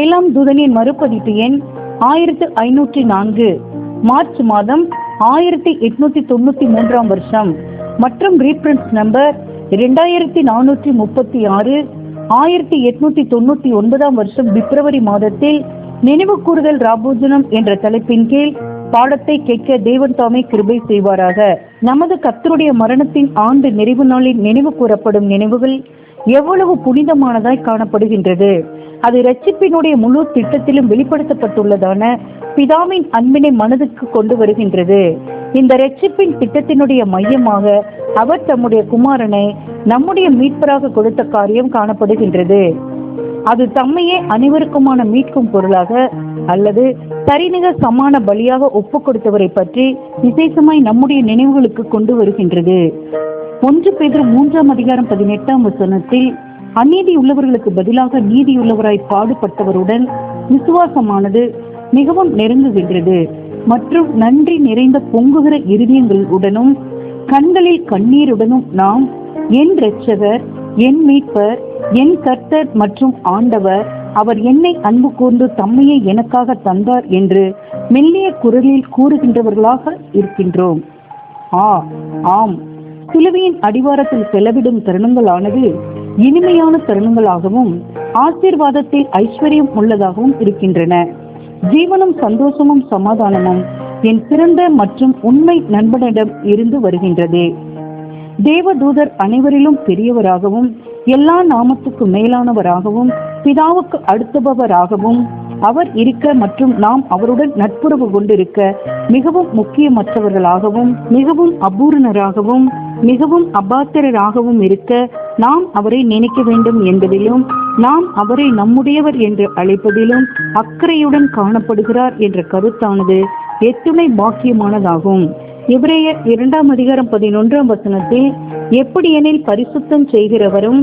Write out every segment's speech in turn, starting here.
ஏழாம் தூதனின் மறுபதிப்பு எண் ஆயிரத்து ஐநூற்றி நான்கு. மார்ச் மாதம் ஆயிரத்தி எட்நூத்தி தொண்ணூத்தி மூன்றாம் வருஷம். மற்றும் ரீப்ரன்ஸ் நம்பர் இரண்டாயிரத்தி நானூற்றி முப்பத்தி ஆறு ஆயிரத்தி எட்நூத்தி தொண்ணூத்தி ஒன்பதாம் வருஷம் பிப்ரவரி மாதத்தில் நினைவு கூறுதல் ராபோஜனம் என்ற தலைப்பின் கீழ் பாடத்தை கேட்க தேவன் தாமே கிருபை செய்வாராக. நமது கத்தருடைய மரணத்தின் ஆண்டு நிறைவு நாளில் நினைவு கூறப்படும் நினைவுகள் எவ்வளவு புனிதமானதாய் காணப்படுகின்றது. அது ரட்சிப்பினுடைய முழு திட்டத்திலும் வெளிப்படுத்தப்பட்டுள்ளதான பிதாவின் அன்பினை மனதுக்கு கொண்டு வருகின்றது. இந்த ரட்சிப்பின் திட்டத்தினுடைய மையமாக அவர் தம்முடைய குமாரனை நம்முடைய மீட்பராக கொடுத்த காரியம் காணப்படுகின்றது. அது தம்மையே அனைவருக்குமான மீட்கும் பொருளாக அல்லது சரிநிக சமான பலியாக ஒப்பு கொடுத்தவரை பற்றி விசேஷமாய் நம்முடைய நினைவுகளுக்கு கொண்டு வருகின்றது. ஒன்று பேர் மூன்றாம் அதிகாரம் பதினெட்டாம் வசனத்தில் அநீதி உள்ளவர்களுக்கு பதிலாக நீதியுள்ளவராய் பாடுபட்டவருடன் விசுவாசமானது மிகவும் நெருங்குகின்றது. மற்றும் நன்றி நிறைந்த பொங்குகிற இருதயங்களுடனும் கண்களில் கண்ணீருடனும் நாம் என் இரட்சகர் என் மீட்பர் என் கர்த்தர் மற்றும் ஆண்டவர் அவர் என்னை அன்பு கூர்ந்து தம்மையை எனக்காக தந்தார் என்று மெல்லிய குரலில் கூறுகின்றவர்களாக இருக்கின்றோம். ஆ ஆம். சிலுவையின் அடிவாரத்தில் செலவிடும் தருணங்களானது இனிமையான தருணங்களாகவும் ஆசீர்வாதத்தில் ஐஸ்வர்யம் உள்ளதாகவும் இருக்கின்றன. ஜீவனும் சந்தோஷமும் சமாதானமும் என் சிறந்த மற்றும் உண்மை நண்பனிடம் இருந்து வருகின்றது. தேவதூதர் அனைவரிலும் பெரியவராகவும் எல்லா நாமத்துக்கு மேலானவராகவும் பிதாவுக்கு அடுத்தபவராகவும் அவர் இருக்க மற்றும் நாம் அவருடன் நட்புறவு கொண்டிருக்க மிகவும் முக்கியமற்றவர்களாகவும் மிகவும் அபூர்ணராகவும் மிகவும் அபாத்திரராகவும் இருக்க நாம் அவரை நினைக்க வேண்டும் என்பதிலும் நாம் அவரை நம்முடையவர் என்று அழைப்பதிலும் அக்கறையுடன் காணப்படுகிறார் என்ற கருத்தானது எத்துணை பாக்கியமானதாகும். இவரைய இரண்டாம் அதிகாரம் பதினொன்றாம் வசனத்தில் எப்படியெனில் பரிசுத்தம் செய்கிறவரும்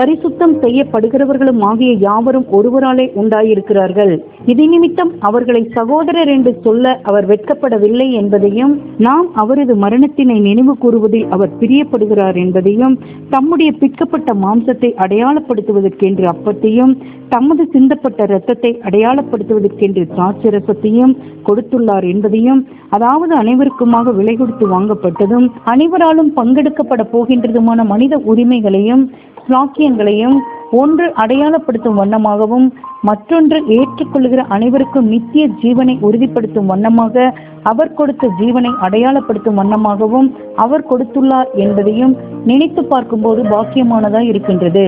பரிசுத்தம் செய்யப்படுகிறவர்களும் ஆகிய யாவரும் ஒருவராலே உண்டாயிருக்கிறார்கள். இது நிமித்தம் அவர்களை சகோதரர் என்று சொல்ல அவர் வெட்கப்படவில்லை என்பதையும் நாம் அவரது மரணத்தினை நினைவு கூறுவதில் அவர் பிரியப்படுகிறார் என்பதையும் தம்முடைய பிற்கப்பட்ட மாம்சத்தை அடையாளப்படுத்துவதற்கென்று அப்பத்தையும் தமது சிந்தப்பட்ட இரத்தத்தை அடையாளப்படுத்துவதற்கென்று திராட்சை ரசத்தையும் கொடுத்துள்ளார் என்பதையும் அதாவது அனைவருக்குமாக விலை கொடுத்து வாங்கப்பட்டதும் அனைவராலும் பங்கெடுக்கப்பட போகின்றதுமான மனித உரிமைகளையும் சாக்கியங்களையும் ஒன்று அடையாளப்படுத்தும் வண்ணமாகவும் மற்றொன்று ஏற்றுக்கொள்கிற அனைவருக்கும் நித்திய ஜீவனை உறுதிப்படுத்தும் வண்ணமாக அவர் கொடுத்த ஜீவனை அடையாளப்படுத்தும் வண்ணமாகவும் அவர் கொடுத்துள்ளார் என்பதையும் நினைத்து பார்க்கும்போது பாக்கியமானதாய் இருக்கின்றது.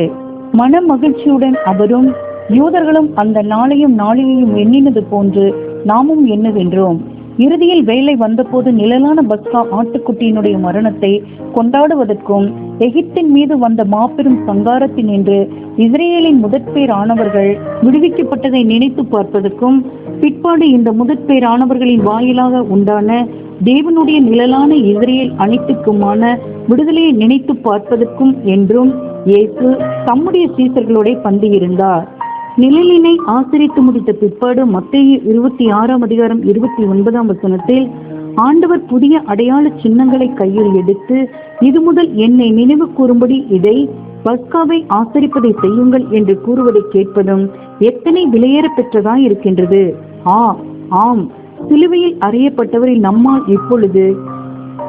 மன மகிழ்ச்சியுடன் அவரும் யூதர்களும் அந்த நாளையும் நாளிலையும் எண்ணினது போன்று நாமும் எண்ணுகின்றோம். இறுதியில் வேலை வந்தபோது நிழலான பஸ்கா ஆட்டுக்குட்டியினுடைய மரணத்தை கொண்டாடுவதற்கும் எகிப்தின் மீது வந்த மாபெரும் சங்காரத்தின் என்று இஸ்ரேலின் முதற்பேர் ஆனவர்கள் விடுவிக்கப்பட்டதை நினைத்து பார்ப்பதற்கும் பிற்பாடு இந்த முதற்பேர் ஆனவர்களின் வாயிலாக உண்டான தேவனுடைய நிழலான இஸ்ரேல் அனைத்துக்குமான விடுதலையை நினைத்து பார்ப்பதற்கும் என்றும் இயேசு தம்முடைய சீசர்களோட பந்தியிருந்தார். நிழலினை ஆசிரித்து முடித்த பிற்பாடு மத்திய இருபத்தி ஆறாம் அதிகாரம் இருபத்தி ஒன்பதாம் வசனத்தில் ஆண்டவர் புதிய அடையாள சின்னங்களை கையில் எடுத்து இது முதல் என்னை நினைவு கூறும்படி இதை பஸ்காவை ஆசரிப்பதை செய்யுங்கள் என்று கூறுவதை கேட்பதும் எத்தனை விலையேற பெற்றதாய் இருக்கின்றது? ஆ ஆம். சிலுவையில் அறியப்பட்டவரை நம்மால் இப்பொழுது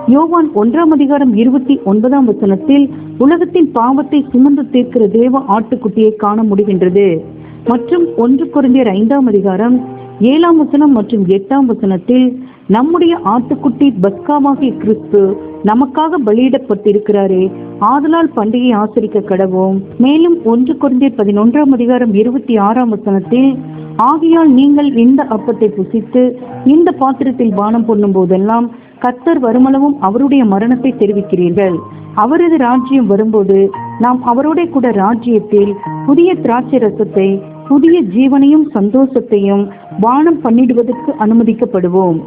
யோவான் ஒன்றாம் அதிகாரம் இருபத்தி ஒன்பதாம் வசனத்தில் உலகத்தின் பாவத்தை சுமந்து தீர்க்கிற தேவ ஆட்டுக்குட்டியை காண முடிகின்றது. மற்றும் ஒன்று குறைந்தர் ஐந்தாம் அதிகாரம் ஏழாம் வசனம் மற்றும் எட்டாம் வசனத்தில் நம்முடைய ஆட்டுக்குட்டி பஸ்காவாகிய கிறிஸ்து நமக்காக பலியிடப்பட்டிருக்கிறாரே ஆதலால் பண்டிகை ஆசரிக்க கடவோம். மேலும் ஒன்று குறைந்த பதினொன்றாம் அதிகாரம் இருபத்தி ஆறாம் வசனத்தில் ஆகையால் நீங்கள் இந்த அப்பத்தை புசித்து இந்த பாத்திரத்தில் பானம் பண்ணும் போதெல்லாம் கத்தர் வருமளவும் அவருடைய மரணத்தை தெரிவிக்கிறீர்கள். அவரது ராஜ்யம் வரும்போது நாம் அவரோட கூட ராஜ்யத்தில் புதிய திராட்சை ரசத்தை புதிய ஜீவனையும் சந்தோஷத்தையும் வானம் பண்ணிடுவதற்கு அனுமதிக்கப்படுவோம்.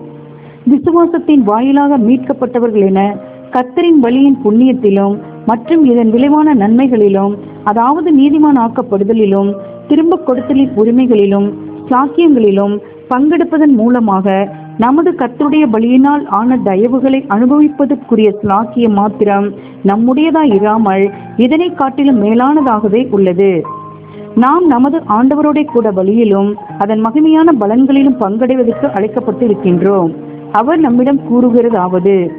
விசுவாசத்தின் வாயிலாக மீட்கப்பட்டவர்கள் என கத்தரின் வழியின் புண்ணியத்திலும் மற்றும் இதன் விளைவான நன்மைகளிலும் அதாவது நீதிமான் ஆக்கப்படுதலிலும் திரும்ப கொடுத்தலின் உரிமைகளிலும் சாக்கியங்களிலும் பங்கெடுப்பதன் மூலமாக நமது கத்துடைய பலியினால் ஆன தயவுகளை அனுபவிப்பதற்குரிய ஸ்லாக்கியம் மாத்திரம் நம்முடையதா இராமல் இதனை காட்டிலும் மேலானதாகவே உள்ளது. நாம் நமது ஆண்டவரோட கூட வழியிலும் அதன் மகிமையான பலன்களிலும் பங்கடைவதற்கு அழைக்கப்பட்டு இருக்கின்றோம் அவர் நம்மிடம் கூறுகிறதாவது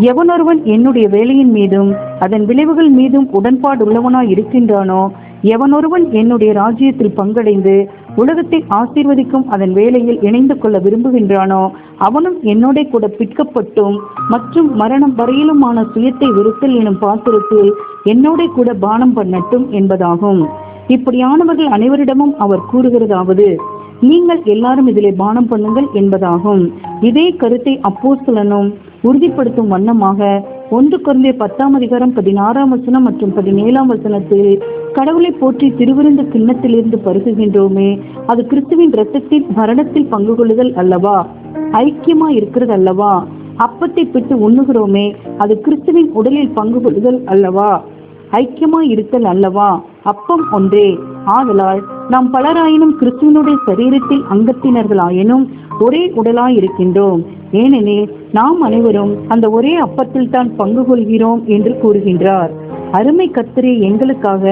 எவனொருவன் என்னுடைய வேலையின் மீதும் அதன் விளைவுகள் மீதும் உடன்பாடுள்ளவனாய் இருக்கின்றானோ? எவனொருவன் என்னுடைய ராஜ்யத்தில் பங்கடைந்து உலகத்தை ஆசீர்வதிக்கும் அதன் வேலையில் இணைந்து கொள்ள விரும்புகின்றானோ? அவனும் என்னோட கூட பிற்கப்பட்டும் மற்றும் மரணம் வரையிலுமான சுயத்தை வெறுத்தல் எனும் பாத்திரத்தில் என்னோட கூட பானம் பண்ணட்டும் என்பதாகும். இப்படியானவர்கள் அனைவரிடமும் அவர் கூறுகிறதாவது நீங்கள் எல்லாரும் இதிலே பானம் பண்ணுங்கள் என்பதாகும். இதே கருத்தை அப்போஸ்தலனும் உறுதிப்படுத்தும் வண்ணமாக ஒன்று குறைந்த பத்தாம் அதிகாரம் பதினாறாம் வசனம் மற்றும் பதினேழாம் வசனத்தில் கடவுளை போற்றி திருவிருந்து கிண்ணத்திலிருந்து பருகுகின்றோமே அது கிறிஸ்துவின் இரத்தத்தின் மரணத்தில் பங்கு கொள்ளுதல் அல்லவா? ஐக்கியமா இருக்கிறது அல்லவா? அப்பத்தை பிட்டு உண்ணுகிறோமே அது கிறிஸ்துவின் உடலில் பங்கு கொள்ளுதல் அல்லவா? ஐக்கியமா இருத்தல் அல்லவா? அப்பம் ஒன்றே. ஆதலால் நாம் பலராயினும் கிறிஸ்துவனுடைய சரீரத்தில் அங்கத்தினர்களாயினும் ஒரே உடலாய் இருக்கின்றோம் ஏனெனில் நாம் அனைவரும் அந்த ஒரே அப்பத்தில் தான் பங்கு கொள்கிறோம் என்று கூறுகின்றார். அருமை கர்த்தரே எங்களுக்காக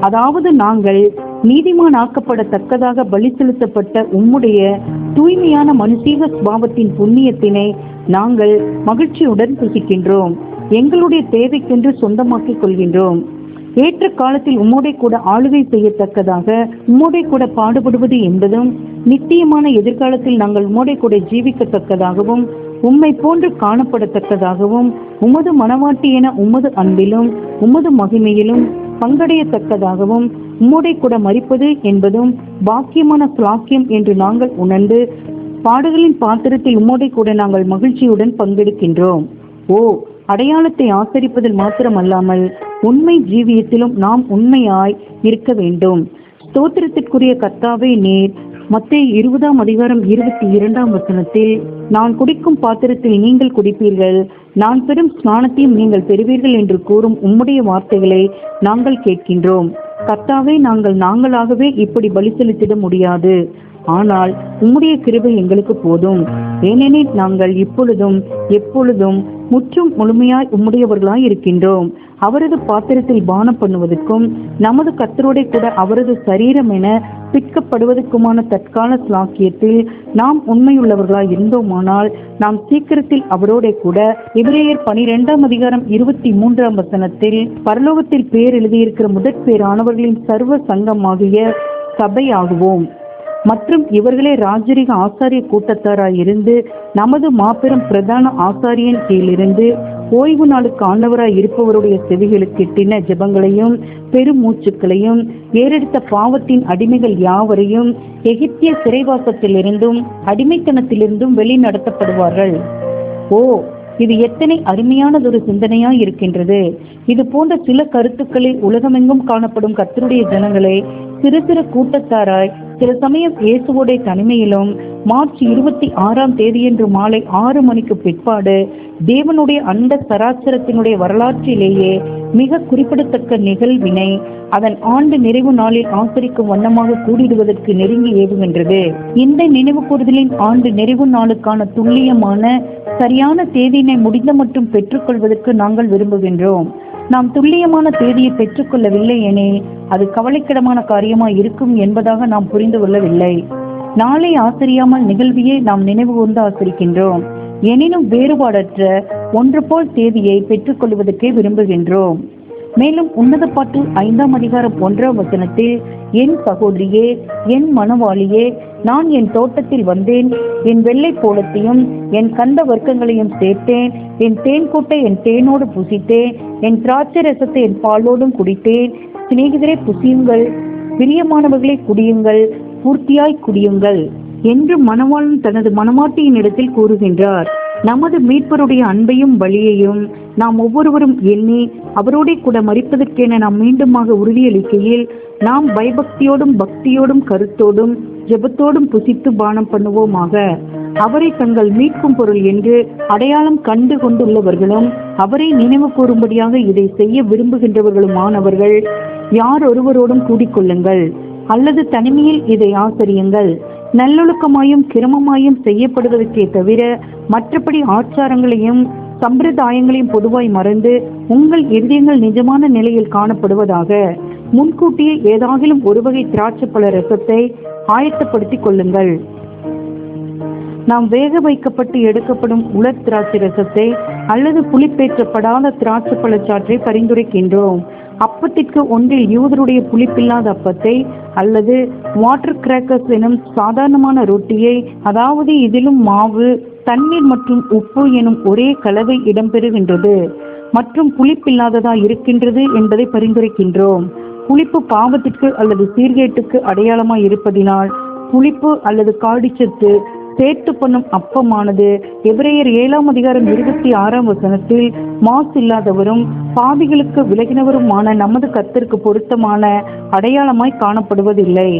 அதாவது நாங்கள் நீதிமானாக்கப்படத்தக்கதாக பலி செலுத்தப்பட்ட உம்முடைய தூய்மையான மனுஷீக சுபாவத்தின் புண்ணியத்தினை நாங்கள் மகிழ்ச்சியுடன் புசிக்கின்றோம் எங்களுடைய தேவைக்கென்று சொந்தமாக்கிக் கொள்கின்றோம். ஏற்ற காலத்தில் உம்மோடே கூட ஆளுகை செய்யத்தக்கதாக உம்மோடை கூட பாடுபடுவது என்பதும் நித்தியமான எதிர்காலத்தில் நாங்கள் உம்மோடை கூட ஜீவிக்கத்தக்கதாகவும் உம்மை போன்று காணப்படத்தக்கதாகவும் உமது மனவாட்டி என உமது அன்பிலும் உமது மகிமையிலும் பங்கடையத்தக்கதாகவும் உம்மோடை கூட மறிப்பது என்பதும் பாக்கியமான சுலாக்கியம் என்று நாங்கள் உணர்ந்து பாடுகளின் பாத்திரத்தில் உம்மோடே கூட நாங்கள் மகிழ்ச்சியுடன் பங்கெடுக்கின்றோம். ஓ அடையாளத்தை ஆசரிப்பதில் மாத்திரமல்லாமல் உண்மை ஜீவியத்திலும் நாம் உண்மையாய் இருக்க வேண்டும். ஸ்தோத்திரத்திற்குரிய கர்த்தாவே நீர் மத்திய இருபதாம் அதிகாரம் இருபத்தி இரண்டாம் வசனத்தில் நான் குடிக்கும் பாத்திரத்தில் நீங்கள் குடிப்பீர்கள் நான் பெறும் ஸ்நானத்தையும் நீங்கள் பெறுவீர்கள் என்று கூறும் உம்முடைய வார்த்தைகளை நாங்கள் கேட்கின்றோம். கர்த்தாவே நாங்கள் நாங்களாகவே இப்படி பலி செலுத்திட முடியாது. ஆனால் உம்முடைய கிருபை எங்களுக்கு போதும். ஏனெனில் நாங்கள் இப்பொழுதும் எப்பொழுதும் முற்றும் முழுமையாய் உம்முடையவர்களாய் இருக்கின்றோம். அவரது பாத்திரத்தில் பானம் பண்ணுவதற்கும் நமது கத்தரோடே கூட அவரது சரீரம் என பிற்கப்படுவதற்குமான தற்கால ஸ்லாக்கியத்தில் நாம் உண்மையுள்ளவர்களாய் இருந்தோமானால் நாம் சீக்கிரத்தில் அவரோட கூட எபிரேயர் பனிரெண்டாம் அதிகாரம் இருபத்தி மூன்றாம் வசனத்தில் பரலோகத்தில் பேர் எழுதியிருக்கிற முதற் பேரானவர்களின் சர்வ சங்கமாகிய சபையாகுவோம். மற்றும் இவர்களே ராஜரிக ஆசாரிய கூட்டத்தாராய் இருந்து நமது மாபெரும் பிரதான ஆசாரியன் கீழிருந்து ஓய்வு நாளுக்கு ஆண்டவராய் இருப்பவருடைய செவிகளுக்கு எட்டின ஜெபங்களையும் பெருமூச்சுக்களையும் ஏறெடுத்த பாவத்தின் அடிமைகள் யாவரையும் எகிப்திய சிறைவாசத்திலிருந்தும் அடிமைத்தனத்திலிருந்தும் வெளி நடத்தப்படுவார்கள் ஓ இது எத்தனை அருமையானதொரு சிந்தனையா இருக்கின்றது. இது போன்ற சில கருத்துக்களை உலகமெங்கும் காணப்படும் கத்தருடைய ஜனங்களை சிறு சிறு கூட்டத்தாராய் சில சமயம் இயேசுவோடைய தனிமையிலும் மார்ச் இருபத்தி ஆறாம் தேதியன்று மாலை ஆறு மணிக்கு பிற்பாடு தேவனுடைய அண்ட சராசரத்தினுடைய வரலாற்றிலேயே மிக குறிப்பிடத்தக்க நிகழ்வினை அதன் ஆண்டு நிறைவு நாளில் ஆசரிக்கும் வண்ணமாக கூடிடுவதற்கு நெருங்கி ஏவுகின்றது. இந்த நினைவு கூறுதலின் ஆண்டு நிறைவு நாளுக்கான துல்லியமான சரியான தேதியினை முடிந்த மட்டும் பெற்றுக்கொள்வதற்கு நாங்கள் விரும்புகின்றோம். நாம் துல்லியமான தேதியை பெற்றுக்கொள்ளவில்லை எனில் அது கவலைக்கிடமான காரியமாய் இருக்கும் என்பதாக நாம் புரிந்து கொள்ளவில்லை. நாளை ஆசிரியாமல் நிகழ்வியை நாம் நினைவு கூர்ந்து ஆசிரிக்கின்றோம். எனினும் வேறுபாடற்ற ஒன்று போல் தேதியை பெற்றுக்கொள்வதற்கே விரும்புகின்றோம். மேலும் உன்னத பாட்டில் ஐந்தாம் அதிகாரம் ஒன்றாம் வசனத்தில் என் சகோதரியே என் மனவாளியே நான் என் தோட்டத்தில் வந்தேன். என் வெள்ளை கோலத்தையும் என் கந்த வர்க்கங்களையும் சேர்த்தேன். என் தேன் கூட்டை என் தேனோடு புசித்தேன். என் திராட்சை ரசத்தை என் பாலோடும் குடித்தேன். சிநேகிதரை புசியுங்கள். பிரியமானவர்களை குடியுங்கள். பூர்த்தியாய் குடியுங்கள். என்று மணவாளன் தனது மனமாட்டியின் இடத்தில் கூறுகின்றார். நமது மீட்பருடைய அன்பையும் வழியையும் நாம் ஒவ்வொருவரும் எண்ணி அவரோடே கூட மறிப்பதற்கென நாம் மீண்டுமாக உறுதியளிக்கையில் நாம் பயபக்தியோடும் பக்தியோடும் கருத்தோடும் ஜெபத்தோடும் புசித்து பானம் பண்ணுவோமாக. அவரை தங்கள் மீட்கும் பொருள் என்று அடையாளம் கண்டு கொண்டுள்ளவர்களும் அவரை நினைவு கூறும்படியாக இதை செய்ய விரும்புகின்றவர்களுமானவர்கள் யார் ஒருவரோடும் கூடிக்கொள்ளுங்கள். அல்லது தனிமையில் இதை ஆசரியுங்கள். நல்லொழுக்கமாயும் கிரமமாயும் செய்யப்படுவதற்கே தவிர மற்றபடி ஆச்சாரங்களையும் சம்பிரதாயங்களையும் பொதுவாய் மறந்து உங்கள் இருதயங்கள் நிஜமான நிலையில் காணப்படுவதாக முன்கூட்டியே ஏதாகிலும் ஒரு வகை திராட்சைப்பழ ரசத்தை ஆயத்தப்படுத்திக் கொள்ளுங்கள். நாம் வேக வைக்கப்பட்டு எடுக்கப்படும் உலர் திராட்சை ரசத்தை அல்லது புளிப்பேற்றப்படாத திராட்சை பழச்சாற்றை பரிந்துரைக்கின்றோம். அப்பத்திற்கு ஒன்றில் யூதருடைய புளிப்பில்லாத அப்பத்தை அல்லது வாட்டர் கிராக்கர்ஸ் எனும் சாதாரணமான ரொட்டியை அதாவது இதிலும் மாவு தண்ணீர் மற்றும் உப்பு எனும் ஒரே கலவை இடம்பெறுகின்றது. மற்றும் புளிப்பில்லாததா இருக்கின்றது என்பதை பரிந்துரைக்கின்றோம். புளிப்பு பாவத்திற்கு அல்லது சீர்கேட்டுக்கு அடையாளமாய் இருப்பதினால் புளிப்பு அல்லது காடிச்சத்து சேர்த்து பண்ணும் அப்பமானது. எபிரேயர் ஏழாம் அதிகாரம் இருபத்தி ஆறாம் வசனத்தில் மாசு இல்லாதவரும் பாவிகளுக்கு விலகினவருமான நமது கத்திற்கு பொருத்தமான அடையாளமாய் காணப்படுவதில்லை.